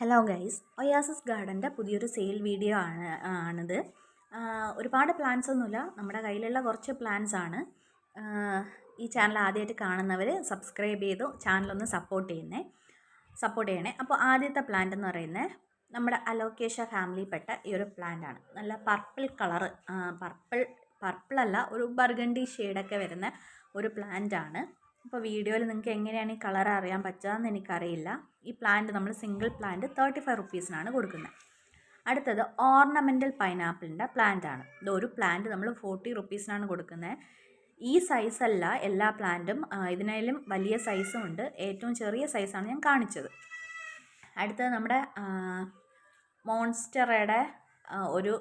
Hello guys oasis ഗാർഡന്റെ പുതിയൊരു sale video ആണ് ആണിത്. ഒരുപാട് പ്ലാൻസ് ഒന്നുമില്ല. നമ്മുടെ കയ്യിലുള്ള കുറച്ച് പ്ലാൻസ് ആണ്. ഈ ചാനൽ ആദ്യമായിട്ട് കാണുന്നവർ സബ്സ്ക്രൈബ് ചെയ്തു ചാനലൊന്ന് സപ്പോർട്ട് ചെയ്യുന്നേ. സപ്പോർട്ട് ചെയ്യണേ. അപ്പോൾ ആദ്യത്തെ പ്ലാന്റ് എന്ന് പറയുന്നത് നമ്മുടെ അലോക്കേഷ ഫാമിലിയിൽപ്പെട്ട ഈ ഒരു പ്ലാന്റ് ആണ്. നല്ല പർപ്പിൾ കളർ പർപ്പിൾ പർപ്പിളല്ല ഒരു ബർഗണ്ടി ഷെയ്ഡൊക്കെ വരുന്ന ഒരു പ്ലാന്റ് ആണ്. അപ്പോൾ വീഡിയോയിൽ നിങ്ങൾക്ക് എങ്ങനെയാണ് ഈ കളർ അറിയാൻ പറ്റുകയെന്ന് എനിക്കറിയില്ല. ഈ പ്ലാന്റ് നമ്മൾ സിംഗിൾ പ്ലാന്റ് തേർട്ടി ഫൈവ് റുപ്പീസിനാണ് കൊടുക്കുന്നത്. അടുത്തത് ഓർണമെന്റൽ പൈനാപ്പിളിന്റെ പ്ലാന്റ് ആണ്. ഇത് ഒരു പ്ലാന്റ് നമ്മൾ ഫോർട്ടി റുപ്പീസിനാണ് കൊടുക്കുന്നത്. ഈ സൈസല്ല എല്ലാ പ്ലാന്റും ഇതിനായാലും വലിയ സൈസും ഉണ്ട്. ഏറ്റവും ചെറിയ സൈസാണ് ഞാൻ കാണിച്ചത്. അടുത്തത് നമ്മുടെ മോൺസ്റ്ററയുടെ ഒരു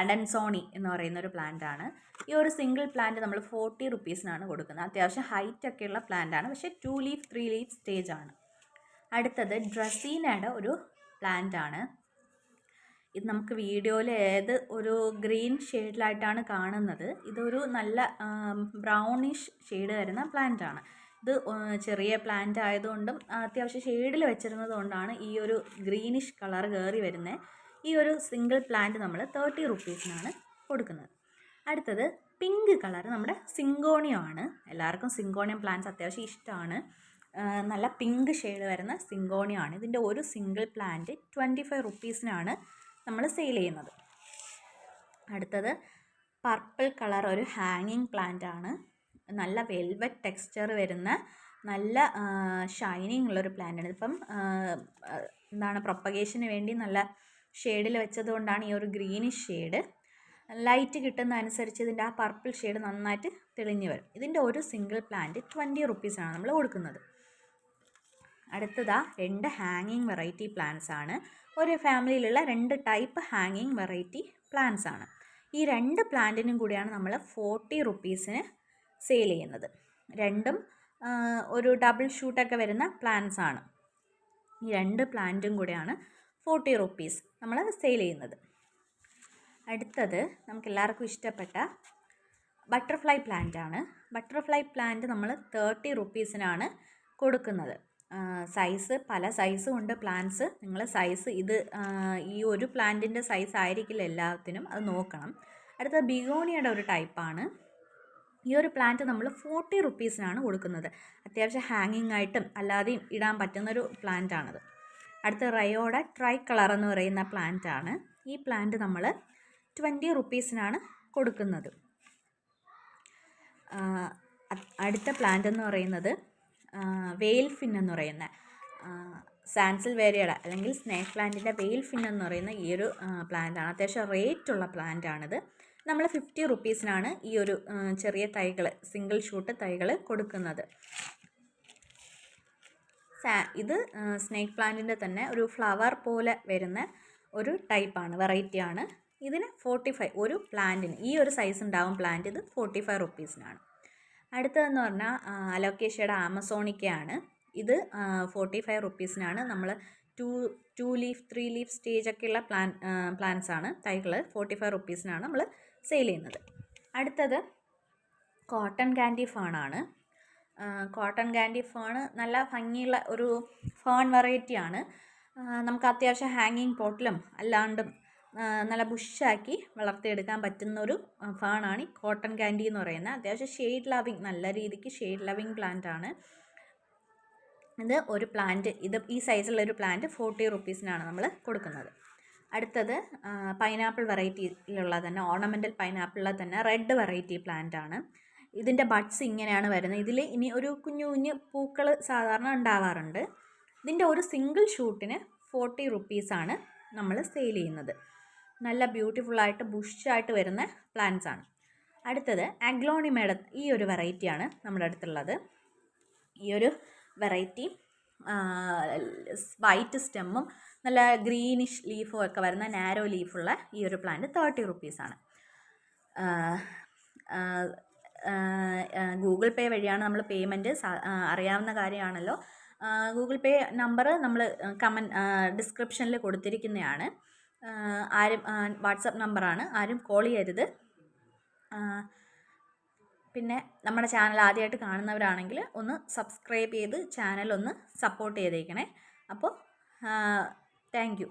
അഡൻസോണി എന്ന് പറയുന്ന ഒരു പ്ലാന്റ് ആണ്. ഈ ഒരു സിംഗിൾ പ്ലാന്റ് നമ്മൾ ഫോർട്ടി റുപ്പീസിനാണ് കൊടുക്കുന്നത്. അത്യാവശ്യം ഹൈറ്റ് ഒക്കെയുള്ള പ്ലാന്റ് ആണ്. പക്ഷേ two leaf three leaf stage ആണ്. അടുത്തത് ഡ്രസീനയുടെ ഒരു പ്ലാന്റ് ആണ്. ഇത് നമുക്ക് വീഡിയോയിൽ ഏത് ഒരു ഗ്രീൻ ഷെയ്ഡിലായിട്ടാണ് കാണുന്നത്. ഇതൊരു നല്ല ബ്രൗണിഷ് ഷെയ്ഡ് വരുന്ന പ്ലാന്റ് ആണ്. ഇത് ചെറിയ പ്ലാന്റ് ആയതുകൊണ്ടും അത്യാവശ്യം ഷെയ്ഡിൽ വെച്ചിരുന്നത് കൊണ്ടാണ് ഈ ഒരു ഗ്രീനിഷ് കളർ കയറി വരുന്നത് ഈ ഒരു സിംഗിൾ പ്ലാന്റ് നമ്മൾ തേർട്ടി റുപ്പീസിനാണ് കൊടുക്കുന്നത്. അടുത്തത് പിങ്ക് കളർ നമ്മുടെ സിങ്കോണിയം ആണ്. എല്ലാവർക്കും സിങ്കോണിയം പ്ലാന്റ്സ് അത്യാവശ്യം ഇഷ്ടമാണ് നല്ല പിങ്ക് ഷെയ്ഡ് വരുന്ന സിങ്കോണിയം ആണ്. ഇതിന്റെ ഒരു സിംഗിൾ പ്ലാന്റ് ട്വന്റി ഫൈവ് റുപ്പീസിനാണ് നമ്മൾ സെയിൽ ചെയ്യുന്നത്. അടുത്തത് പർപ്പിൾ കളർ ഒരു ഹാങ്ങിങ് പ്ലാന്റ് ആണ്. നല്ല വെൽവെറ്റ് ടെക്സ്ചർ വരുന്ന നല്ല ഷൈനിങ് ഉള്ളൊരു പ്ലാന്റ് ആണ്. ഇതിപ്പം എന്താണ് പ്രൊപ്പഗേഷന് വേണ്ടി നല്ല ഷെയ്ഡിൽ വെച്ചതുകൊണ്ടാണ് ഈ ഒരു ഗ്രീനിഷ് ഷെയ്ഡ്. ലൈറ്റ് കിട്ടുന്ന അനുസരിച്ച് ഇതിന്റെ ആ പർപ്പിൾ ഷെയ്ഡ് നന്നായിട്ട് തെളിഞ്ഞു വരും. ഇതിന്റെ ഒരു സിംഗിൾ പ്ലാന്റ് ട്വന്റി റുപ്പീസാണ് നമ്മൾ കൊടുക്കുന്നത്. അടുത്തതാ രണ്ട് ഹാങ്ങിങ് വെറൈറ്റി പ്ലാന്റ്സ് ആണ്. ഒരു ഫാമിലിയിലുള്ള രണ്ട് ടൈപ്പ് ഹാങ്ങിങ് വെറൈറ്റി പ്ലാന്റ്സ് ആണ്. ഈ രണ്ട് പ്ലാന്റിനും കൂടിയാണ് നമ്മൾ ഫോർട്ടി റുപ്പീസിന് സെയിൽ ചെയ്യുന്നത്. രണ്ടും ഒരു ഡബിൾ ഷൂട്ടൊക്കെ വരുന്ന പ്ലാന്റ്സ് ആണ്. ഈ രണ്ട് പ്ലാന്റും കൂടെയാണ് ഫോർട്ടി റുപ്പീസ്. നമ്മൾ സെയിൽ ചെയ്യുന്നത്. അടുത്തത് നമുക്ക് എല്ലാവർക്കും ഇഷ്ടപ്പെട്ട ബട്ടർഫ്ലൈ പ്ലാന്റ് ആണ്. ബട്ടർഫ്ലൈ പ്ലാന്റ് നമ്മൾ തേർട്ടി റുപ്പീസിനാണ് കൊടുക്കുന്നത്. സൈസ് പല സൈസും ഉണ്ട് പ്ലാന്റ്സ്. നിങ്ങൾ സൈസ് ഇത് ഈ ഒരു പ്ലാന്റിന്റെ സൈസ് ആയിരിക്കില്ല എല്ലാത്തിനും. അത് നോക്കണം. അടുത്ത ബിഗോണിയുടെ ഒരു ടൈപ്പാണ്. ഈ ഒരു പ്ലാന്റ് നമ്മൾ ഫോർട്ടി റുപ്പീസിനാണ് കൊടുക്കുന്നത്. അത്യാവശ്യം ഹാങ്ങിങ് ആയിട്ടും അല്ലാതെയും ഇടാൻ പറ്റുന്നൊരു പ്ലാന്റ് ആണത് അടുത്ത റയോഡ ട്രൈ കളർ എന്ന് പറയുന്ന പ്ലാന്റ് ആണ് ഈ പ്ലാന്റ് നമ്മൾ ട്വന്റി റുപ്പീസിനാണ് കൊടുക്കുന്നത്. അടുത്ത പ്ലാന്റ് എന്ന് പറയുന്നത് വെയിൽ ഫിൻ എന്ന് പറയുന്ന സാൻസിൽ വേരിയുടെ അല്ലെങ്കിൽ സ്നേക്ക് പ്ലാന്റിന്റെ വെയിൽ ഫിൻ എന്ന് പറയുന്ന ഈ ഒരു പ്ലാന്റാണ്. അത്യാവശ്യം റേറ്റ് ഉള്ള പ്ലാന്റ് ആണിത് നമ്മൾ ഫിഫ്റ്റി റുപ്പീസിനാണ് ഈ ഒരു ചെറിയ തൈകൾ സിംഗിൾ ഷൂട്ട് തൈകൾ കൊടുക്കുന്നത്. ഇത് സ്നേക്ക് പ്ലാന്റിന്റെ തന്നെ ഒരു ഫ്ലവർ പോലെ വരുന്ന ഒരു ടൈപ്പാണ് വെറൈറ്റിയാണ്. ഇതിന് ഫോർട്ടി ഫൈവ് ഒരു പ്ലാന്റിന് ഈ ഒരു സൈസ് ഉണ്ടാവും പ്ലാന്റ് ഇത് ഫോർട്ടി ഫൈവ് റുപ്പീസിനാണ്. അടുത്തതെന്ന് പറഞ്ഞാൽ അലോക്കേഷ്യയുടെ ആമസോണിക്കയാണ്. ഇത് ഫോർട്ടി ഫൈവ് റുപ്പീസിനാണ്. നമ്മൾ two two leaf three leaf stage ഒക്കെയുള്ള പ്ലാൻ പ്ലാന്റ്സ് ആണ്. തൈകൾ ഫോർട്ടി ഫൈവ് റുപ്പീസിനാണ് നമ്മൾ സെയിൽ ചെയ്യുന്നത്. അടുത്തത് കോട്ടൺ കാൻഡി ഫേണാണ്. കോട്ടൺ ഗാൻഡി ഫേൺ നല്ല ഭംഗിയുള്ള ഒരു ഫേൺ വെറൈറ്റിയാണ്. നമുക്ക് അത്യാവശ്യം ഹാങ്ങിങ് പോട്ടിലും അല്ലാണ്ടും നല്ല ബുഷാക്കി വളർത്തിയെടുക്കാൻ പറ്റുന്ന ഒരു ഫേണാണ് ഈ കോട്ടൺ ഗാൻഡി എന്ന് പറയുന്നത്. അത്യാവശ്യം ഷെയ്ഡ് ലവിങ് നല്ല രീതിക്ക് ഷെയ്ഡ് ലവിങ് പ്ലാന്റ് ആണ്. ഇത് ഒരു പ്ലാന്റ് ഇത് ഈ സൈസുള്ള ഒരു പ്ലാന്റ് ഫോർട്ടി റുപ്പീസിനാണ് നമ്മൾ കൊടുക്കുന്നത്. അടുത്തത് പൈനാപ്പിൾ വെറൈറ്റിയിലുള്ള തന്നെ ഓർണമെന്റൽ പൈനാപ്പിളിലെ തന്നെ റെഡ് വെറൈറ്റി പ്ലാന്റ് ആണ്. ഇതിന്റെ ബഡ്സ് ഇങ്ങനെയാണ് വരുന്നത്. ഇതിൽ ഇനി ഒരു കുഞ്ഞു കുഞ്ഞു പൂക്കൾ സാധാരണ ഉണ്ടാവാറുണ്ട്. ഇതിന്റെ ഒരു സിംഗിൾ ഷൂട്ടിന് ഫോർട്ടി റുപ്പീസാണ് നമ്മൾ സെയിൽ ചെയ്യുന്നത്. നല്ല ബ്യൂട്ടിഫുള്ളായിട്ട് ബുഷായിട്ട് വരുന്ന പ്ലാന്റ്സ് ആണ്. അടുത്തത് അഗ്ലോണിമയുടെ ഈ ഒരു വെറൈറ്റിയാണ് നമ്മുടെ അടുത്തുള്ളത്. ഈ ഒരു വെറൈറ്റി വൈറ്റ് സ്റ്റെമ്മും നല്ല ഗ്രീനിഷ് ലീഫും ഒക്കെ വരുന്ന നാരോ ലീഫുള്ള ഈ ഒരു പ്ലാന്റ് തേർട്ടി റുപ്പീസാണ് ഗൂഗിൾ പേ വഴിയാണ് നമ്മൾ പേയ്മെന്റ് അറിയാവുന്ന കാര്യമാണല്ലോ. ഗൂഗിൾ പേ നമ്പർ നമ്മൾ കമൻ ഡിസ്ക്രിപ്ഷനിൽ കൊടുത്തിരിക്കുന്നതാണ്. ആരും വാട്സപ്പ് നമ്പറാണ്. ആരും കോൾ ചെയ്യരുത്. പിന്നെ നമ്മുടെ ചാനൽ ആദ്യമായിട്ട് കാണുന്നവരാണെങ്കിൽ ഒന്ന് സബ്സ്ക്രൈബ് ചെയ്ത് ചാനൽ ഒന്ന് സപ്പോർട്ട് ചെയ്തേക്കണേ. അപ്പോൾ താങ്ക്